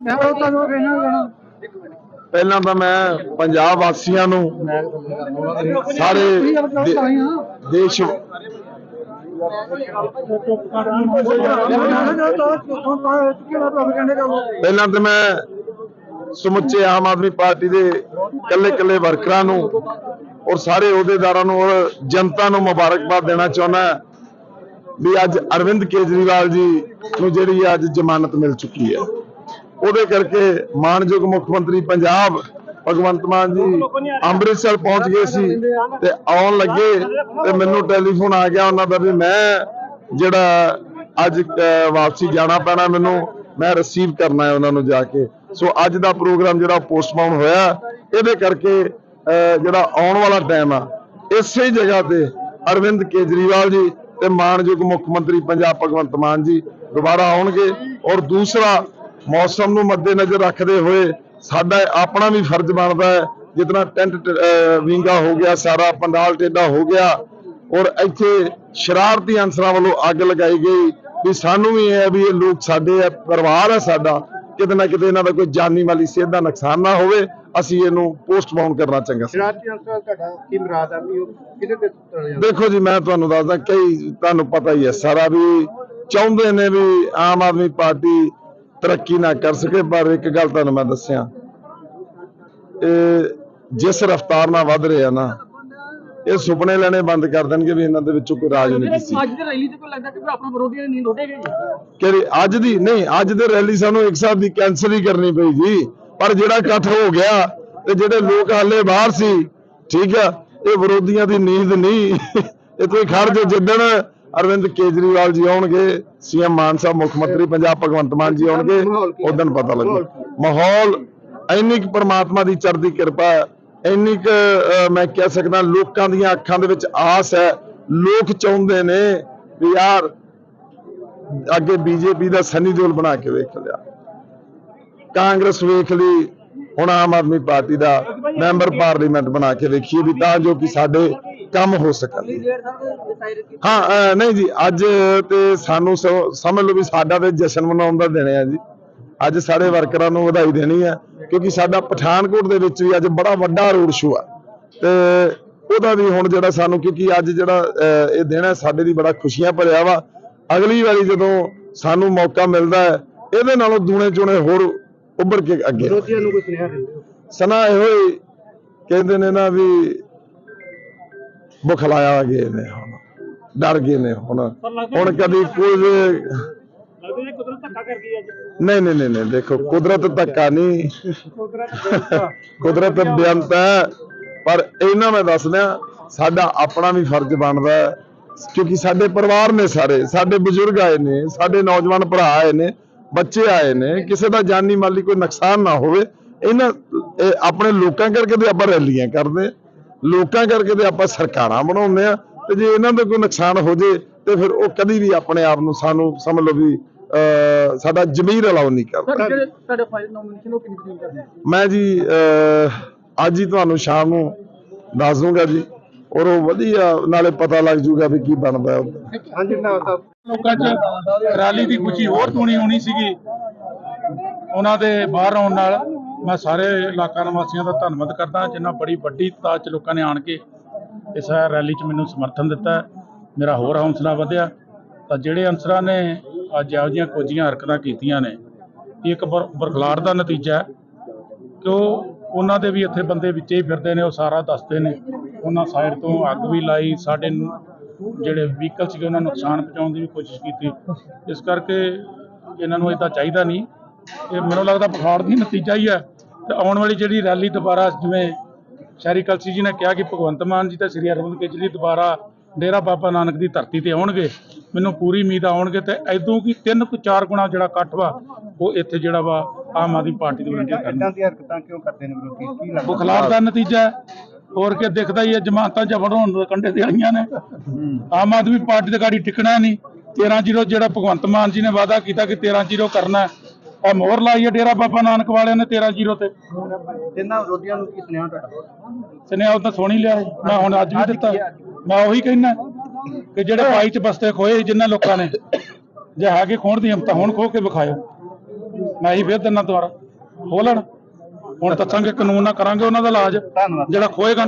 ਉਹ ਕਹਿਣਾ ਪਹਿਲਾਂ ਤਾਂ ਮੈਂ ਪੰਜਾਬ ਵਾਸੀਆਂ ਨੂੰ ਸਾਰੇ ਦੇ- ਦੇਸ਼ ਪਹਿਲਾਂ ਤਾਂ ਮੈਂ ਸਮੁੱਚੇ ਆਮ ਆਦਮੀ ਪਾਰਟੀ ਦੇ ਕੱਲੇ ਕੱਲੇ ਵਰਕਰਾਂ ਨੂੰ ਔਰ ਸਾਰੇ ਅਹੁਦੇਦਾਰਾਂ ਨੂੰ ਔਰ ਜਨਤਾ ਨੂੰ ਮੁਬਾਰਕਬਾਦ ਦੇਣਾ ਚਾਹੁੰਦਾ ਵੀ ਅੱਜ ਅਰਵਿੰਦ ਕੇਜਰੀਵਾਲ ਜੀ ਨੂੰ ਜਿਹੜੀ ਅੱਜ ਜ਼ਮਾਨਤ ਮਿਲ ਚੁੱਕੀ ਹੈ। ਉਹਦੇ ਕਰਕੇ ਮਾਨਯੋਗ ਮੁੱਖ ਮੰਤਰੀ ਪੰਜਾਬ ਭਗਵੰਤ ਮਾਨ ਜੀ ਅੰਮ੍ਰਿਤਸਰ ਪਹੁੰਚ ਗਏ ਸੀ ਤੇ ਆਉਣ ਲੱਗੇ ਤੇ ਮੈਨੂੰ ਟੈਲੀਫੋਨ ਆ ਗਿਆ ਉਹਨਾਂ ਦਾ ਵੀ ਮੈਂ ਜਿਹੜਾ ਅੱਜ ਵਾਪਸੀ ਜਾਣਾ ਪੈਣਾ ਮੈਨੂੰ ਮੈਂ ਰਿਸੀਵ ਕਰਨਾ ਹੈ ਉਹਨਾਂ ਨੂੰ ਜਾ ਕੇ। ਸੋ ਅੱਜ ਦਾ ਪ੍ਰੋਗਰਾਮ ਜਿਹੜਾ ਪੋਸਟਪੋਨ ਹੋਇਆ ਇਹਦੇ ਕਰਕੇ ਅਹ, ਜਿਹੜਾ ਆਉਣ ਵਾਲਾ ਟਾਈਮ ਆ ਇਸੇ ਹੀ ਜਗ੍ਹਾ ਤੇ ਅਰਵਿੰਦ ਕੇਜਰੀਵਾਲ ਜੀ ਤੇ ਮਾਨਯੋਗ ਮੁੱਖ ਮੰਤਰੀ ਪੰਜਾਬ ਭਗਵੰਤ ਮਾਨ ਜੀ ਦੁਬਾਰਾ ਆਉਣਗੇ ਔਰ ਦੂਸਰਾ ਮੌਸਮ ਨੂੰ ਮੱਦੇਨਜ਼ਰ ਰੱਖਦੇ ਹੋਏ ਸਾਡਾ ਆਪਣਾ ਵੀ ਫਰਜ਼ ਬਣਦਾ ਹੈ। ਜਿਤਨਾ ਟੈਂਟ ਵਿੰਗਾ ਹੋ ਗਿਆ ਸਾਰਾ ਪੰਡਾਲ ਟੇਡਾ ਹੋ ਗਿਆ ਔਰ ਇੱਥੇ ਸ਼ਰਾਰਤੀ ਅਨਸਰਾਂ ਵੱਲੋਂ ਅੱਗ ਲਗਾਈ ਗਈ ਵੀ ਸਾਨੂੰ ਵੀ ਇਹ ਹੈ ਵੀ ਇਹ ਲੋਕ ਸਾਡੇ ਹੈ ਪਰਿਵਾਰ ਹੈ ਸਾਡਾ ਕਿਤੇ ਨਾ ਕਿਤੇ ਇਹਨਾਂ ਦਾ ਕੋਈ ਜਾਨੀ ਮਾਲੀ ਸਿਹਤ ਦਾ ਨੁਕਸਾਨ ਨਾ ਹੋਵੇ ਅਸੀਂ ਇਹਨੂੰ ਪੋਸਟਪੋਨ ਕਰਨਾ ਚੰਗਾ ਸੀ। ਸ਼ਰਾਰਤੀ ਅੰਸਰ ਤੁਹਾਡਾ ਕੀ ਮੁਰਾਦ ਆ ਵੀ ਉਹ ਕਿਹਦੇ ਤੇ ਤੁਰ ਜਾਂਦਾ? ਦੇਖੋ ਜੀ ਮੈਂ ਤੁਹਾਨੂੰ ਦੱਸਦਾ ਕਈ ਤੁਹਾਨੂੰ ਪਤਾ ਹੀ ਹੈ ਸਾਰਾ ਵੀ ਚਾਹੁੰਦੇ ਨੇ ਵੀ ਆਮ ਆਦਮੀ ਪਾਰਟੀ ਤਰੱਕੀ ਨਾ ਕਰ ਸਕੇ ਪਰ ਇੱਕ ਗੱਲ ਤੁਹਾਨੂੰ ਮੈਂ ਦੱਸਿਆ। ਇਹ ਜਿਸ ਰਫ਼ਤਾਰ ਨਾਲ ਵੱਧ ਰਿਹਾ ਨਾ ਇਹ ਸੁਪਨੇ ਲੈਣੇ ਬੰਦ ਕਰ ਦੇਣਗੇ ਵੀ ਇਹਨਾਂ ਦੇ ਵਿੱਚੋਂ ਕੋਈ ਰਾਜਨੀਤੀ ਸੀ। ਅੱਜ ਦੀ ਰੈਲੀ ਤੇ ਕੋਈ ਲੱਗਦਾ ਕਿ ਆਪਣਾ ਵਿਰੋਧੀਆਂ ਦੀ ਨੀਂਦ ਉੱਡੇਗੀ ਕਿ ਅੱਜ ਦੀ ਨਹੀਂ ਅੱਜ ਦੇ ਰੈਲੀ ਸਾਨੂੰ ਇੱਕ ਸਾਹਿਬ ਦੀ ਕੈਨਸਲ ਹੀ ਕਰਨੀ ਪਈ ਜੀ। ਪਰ ਜਿਹੜਾ ਇਕੱਠ ਹੋ ਗਿਆ ਤੇ ਜਿਹੜੇ ਲੋਕ ਹਾਲੇ ਬਾਹਰ ਸੀ ਠੀਕ ਆ ਇਹ ਵਿਰੋਧੀਆਂ ਦੀ ਨੀਂਦ ਨਹੀਂ। ਇਹ ਕੋਈ ਖਰਜ ਜਿੱਦਣ ਅਰਵਿੰਦ ਕੇਜਰੀਵਾਲ ਜੀ ਆਉਣਗੇ, ਸੀਐਮ ਮਾਨ ਸਾਹਿਬ, ਮੁੱਖ ਮੰਤਰੀ ਪੰਜਾਬ ਭਗਵੰਤ ਮਾਨ ਜੀ ਆਉਣਗੇ ਉਦੋਂ ਪਤਾ ਲੱਗੂ। ਮਾਹੌਲ ਇੰਨੀ ਕੁ ਪ੍ਰਮਾਤਮਾ ਦੀ ਚੜ੍ਹਦੀ ਕਿਰਪਾ ਹੈ, ਇੰਨੀ ਕੁ ਮੈਂ ਕਹਿ ਸਕਦਾ ਲੋਕਾਂ ਦੀਆਂ ਅੱਖਾਂ ਦੇ ਵਿੱਚ ਆਸ ਹੈ। ਲੋਕ ਚਾਹੁੰਦੇ ਨੇ ਵੀ ਯਾਰ, ਅੱਗੇ ਬੀਜੇਪੀ ਦਾ ਸਨੀ ਦਿਓਲ ਬਣਾ ਕੇ ਵੇਖ ਲਿਆ। ਕਾਂਗਰਸ ਵੇਖ ਲਈ ਹੁਣ ਆਮ ਆਦਮੀ ਪਾਰਟੀ ਦਾ ਮੈਂਬਰ ਪਾਰਲੀਮੈਂਟ ਬਣਾ ਕੇ ਵੇਖੀਏ ਵੀ ਤਾਂ ਜੋ ਕਿ ਸਾਡੇ ਕੰਮ ਹੋ ਸਕਣ ਹਾਂ ਨਹੀਂ ਜੀ ਅੱਜ ਤੇ ਸਾਨੂੰ ਸਮਝ ਲਓ ਵੀ ਸਾਡਾ ਤੇ ਜਸ਼ਨ ਮਨਾਉਣ ਦਾ ਦਿਨ ਹੈ ਜੀ। ਅੱਜ ਸਾਰੇ ਵਰਕਰਾਂ ਨੂੰ ਵਧਾਈ ਦੇਣੀ ਹੈ ਕਿਉਂਕਿ ਸਾਡਾ ਪਠਾਨਕੋਟ ਦੇ ਵਿੱਚ ਵੀ ਅੱਜ ਬੜਾ ਵੱਡਾ ਰੋਡ ਸ਼ੋਅ ਆ। ਤੇ ਉਹਦਾ ਵੀ ਹੁਣ ਜਿਹੜਾ ਸਾਨੂੰ ਕਿਉਂਕਿ ਅੱਜ ਜਿਹੜਾ ਇਹ ਦਿਨ ਹੈ ਸਾਡੇ ਲਈ ਬੜਾ ਖੁਸ਼ੀਆਂ ਭਰਿਆ ਵਾ। ਅਗਲੀ ਵਾਰੀ ਜਦੋਂ ਸਾਨੂੰ ਮੌਕਾ ਮਿਲਦਾ ਹੈ ਇਹਦੇ ਨਾਲੋਂ ਦੂਣੇ ਚੁਣੇ ਹੋਰ ਉੱਭਰ ਕੇ ਅੱਗੇ ਵਿਰੋਧੀਆਂ ਨੂੰ ਕੋਈ ਸੁਨੇਹਾ ਦਿੰਦੇ ਹੋ? ਸਨਾ ਇਹੋ ਹੀ ਕਹਿੰਦੇ ਨੇ ਨਾ ਵੀ ਬੁਖਲਾਇਆ ਗਏ ਨੇ ਹੁਣ ਡਰ ਗਏ ਨੇ ਹੁਣ। ਹੁਣ ਕਦੀ ਕੁਝ ਲੱਗਦਾ ਜੀ ਕੁਦਰਤ ਧੱਕਾ ਕਰਦੀ ਅੱਜ ਨਹੀਂ ਨਹੀਂ ਨਹੀਂ ਦੇਖੋ ਕੁਦਰਤ ਧੱਕਾ ਨਹੀਂ। ਕੁਦਰਤ ਬੇਅੰਤ ਹੈ ਪਰ ਇਹਨਾਂ ਮੈਂ ਦੱਸ ਦਿਆਂ ਸਾਡਾ ਆਪਣਾ ਵੀ ਫਰਜ਼ ਬਣਦਾ ਹੈ ਕਿਉਂਕਿ ਸਾਡੇ ਪਰਿਵਾਰ ਨੇ ਸਾਰੇ ਸਾਡੇ ਬਜ਼ੁਰਗ ਆਏ ਨੇ ਸਾਡੇ ਨੌਜਵਾਨ ਭਰਾ ਆਏ ਨੇ ਬੱਚੇ ਆਏ ਨੇ ਕਿਸੇ ਦਾ ਜਾਨੀ ਮਾਲੀ ਕੋਈ ਨੁਕਸਾਨ ਨਾ ਹੋਵੇ ਇਹਨਾਂ ਇਹ ਆਪਣੇ ਲੋਕਾਂ ਕਰਕੇ ਤੇ ਆਪਾਂ ਰੈਲੀਆਂ ਕਰਦੇ ਲੋਕਾਂ ਕਰਕੇ ਤੇ ਆਪਾਂ ਸਰਕਾਰਾਂ ਬਣਾਉਂਦੇ ਆ ਤੇ ਜੇ ਇਹਨਾਂ ਦਾ ਕੋਈ ਨੁਕਸਾਨ ਹੋ ਜੇ ਤੇ ਫਿਰ ਉਹ ਕਦੀ ਵੀ ਆਪਣੇ ਆਪ ਨੂੰ ਸਾਨੂੰ ਸਮਝ ਲਓ ਵੀ ਸਾਡਾ ਜ਼ਮੀਰ ਅਲਾਉ ਨਹੀਂ ਕਰਦਾ ਮੈਂ ਜੀ ਅੱਜ ਹੀ ਤੁਹਾਨੂੰ ਸ਼ਾਮ ਨੂੰ ਦੱਸ ਦੂੰਗਾ ਜੀ। ਔਰ ਉਹ ਵਧੀਆ ਨਾਲੇ ਪਤਾ ਲੱਗ ਜੂਗਾ ਵੀ ਕੀ ਬਣਦਾ ਹਾਂਜੀ, ਨਾ ਲੋਕਾਂ 'ਚ ਰੈਲੀ ਦੀ ਖੁਸ਼ੀ ਹੋਰ ਦੂਣੀ ਹੋਣੀ ਸੀਗੀ। ਉਹਨਾਂ ਦੇ ਬਾਹਰ ਆਉਣ ਨਾਲ ਮੈਂ ਸਾਰੇ ਇਲਾਕਾ ਨਿਵਾਸੀਆਂ ਦਾ ਧੰਨਵਾਦ ਕਰਦਾ ਜਿਨ੍ਹਾਂ ਬੜੀ ਵੱਡੀ ਤਾਦਾਦ 'ਚ ਲੋਕਾਂ ਨੇ ਆਣ ਕੇ ਇਸ ਰੈਲੀ 'ਚ ਮੈਨੂੰ ਸਮਰਥਨ ਦਿੱਤਾ ਮੇਰਾ ਹੋਰ ਹੌਸਲਾ ਵਧਿਆ। ਤਾਂ ਜਿਹੜੇ ਅਨਸਰਾਂ ਨੇ ਅੱਜ ਇਹੋ ਜਿਹੀਆਂ ਕੋਝੀਆਂ ਹਰਕਤਾਂ ਕੀਤੀਆਂ ਨੇ, ਇਹ ਇੱਕ ਬਰ- ਬਰਖਲਾਰ ਦਾ ਨਤੀਜਾ ਹੈ ਕਿ ਉਹ, ਉਹਨਾਂ ਦੇ ਵੀ ਇੱਥੇ ਬੰਦੇ ਵਿੱਚੇ ਹੀ ਫਿਰਦੇ ਨੇ, ਉਹ ਸਾਰਾ ਦੱਸਦੇ ਨੇ। ਉਹਨਾਂ ਸਾਈਡ ਤੋਂ ਅੱਗ ਵੀ ਲਾਈ ਸਾਡੇ ਜਿਹੜੇ ਵਹੀਕਲ ਸੀਗੇ ਉਹਨਾਂ ਨੂੰ ਨੁਕਸਾਨ ਪਹੁੰਚਾਉਣ ਦੀ ਵੀ ਕੋਸ਼ਿਸ਼ ਕੀਤੀ। ਇਸ ਕਰਕੇ ਇਹਨਾਂ ਨੂੰ ਇਦਾਂ ਚਾਹੀਦਾ ਨਹੀਂ। ਇਹ ਮੈਨੂੰ ਲੱਗਦਾ ਪਖਾੜ ਦੀ ਨਤੀਜਾ ਹੀ ਹੈ। ਤੇ ਆਉਣ ਵਾਲੀ ਜਿਹੜੀ ਰੈਲੀ ਦੁਬਾਰਾ ਜਿਵੇਂ ਸ਼ਹਿਰੀ ਕਲਸੀ ਜੀ ਨੇ ਕਿਹਾ ਕਿ ਭਗਵੰਤ ਮਾਨ ਜੀ ਤੇ ਸ੍ਰੀ ਅਰਵਿੰਦ ਕੇਜਰੀ ਦੁਬਾਰਾ ਡੇਰਾ ਬਾਬਾ ਨਾਨਕ ਦੀ ਧਰਤੀ ਤੇ ਆਉਣਗੇ ਮੈਨੂੰ ਪੂਰੀ ਉਮੀਦ ਆਉਣਗੇ ਤੇ ਐਦੋਂ ਕੀ ਤਿੰਨ ਕੁ ਚਾਰ ਗੁਣਾ ਜਿਹੜਾ ਇਕੱਠ ਵਾ ਉਹ ਇੱਥੇ ਜਿਹੜਾ ਵਾ ਆਮ ਆਦਮੀ ਪਾਰਟੀ ਦੇ ਕਰਨਗੇ। ਇਦਾਂ ਦੀਆਂ ਹਰਕਤਾਂ ਕਿਉਂ ਕਰਦੇ ਨੇ ਵਿਰੋਧੀ? ਕੀ ਲੱਗਦਾ? ਬੁਖਲਾਰ ਦਾ ਨਤੀਜਾ ਹੈ। ਹੋਰ ਕੀ ਦਿਖਦਾ ਹੀ ਹੈ ਜਮਾਤਾਂ ਜਬਰ ਹੋਣ ਦੇ ਕੰਡੇ ਤੇ ਆਈਆਂ ਨੇ। ਆਮ ਆਦਮੀ ਪਾਰਟੀ ਦੇ ਗਾੜੀ ਟਿਕਣਾ ਨਹੀਂ। 13 ਜ਼ੀਰੋ ਜਿਹੜਾ ਭਗਵੰਤ ਮਾਨ ਜੀ ਨੇ ਵਾਅਦਾ ਕੀਤਾ ਕਿ 13 ਜ਼ੀਰੋ ਕਰਨਾ ਇਹ ਮੋਹਰ ਲਾਈ ਹੈ ਡੇਰਾ ਬਾਬਾ ਨਾਨਕ ਵਾਲਿਆਂ ਨੇ 13 ਜ਼ੀਰੋ ਤੇ। ਇਹਨਾਂ ਵਿਰੋਧੀਆਂ ਨੂੰ ਕੀ ਸੁਨੇਹਾ ਤੁਹਾਡਾ? ਸੁਨੇਹਾ ਉਹ ਤਾਂ ਸੁਣ ਹੀ ਲਿਆ। ਮੈਂ ਹੁਣ ਅੱਜ ਵੀ ਦਿੱਤਾ। ਮੈਂ ਉਹੀ ਕਹਿਣਾ ਕਿ ਜਿਹੜੇ ਪਾਈ ਚ ਬਸਤੇ ਖੋਏ ਜਿਨ੍ਹਾਂ ਲੋਕਾਂ ਨੇ ਜੇ ਹੈਗੇ ਖੋਣ ਦੀ ਹਿੰਮਤ ਹੁਣ ਖੋ ਕੇ ਵਿਖਾਇਓ। ਮੈਂ ਹੀ ਫੇਰ ਦਿਨਾ ਦੁਆਰਾ ਖੋਲਣ ਹੁਣ ਦੱਸਾਂਗੇ ਕਾਨੂੰਨ ਨਾਲ ਕਰਾਂਗੇ ਉਹਨਾਂ ਦਾ ਇਲਾਜ। ਜਿਹੜਾ ਖੋਏਗਾ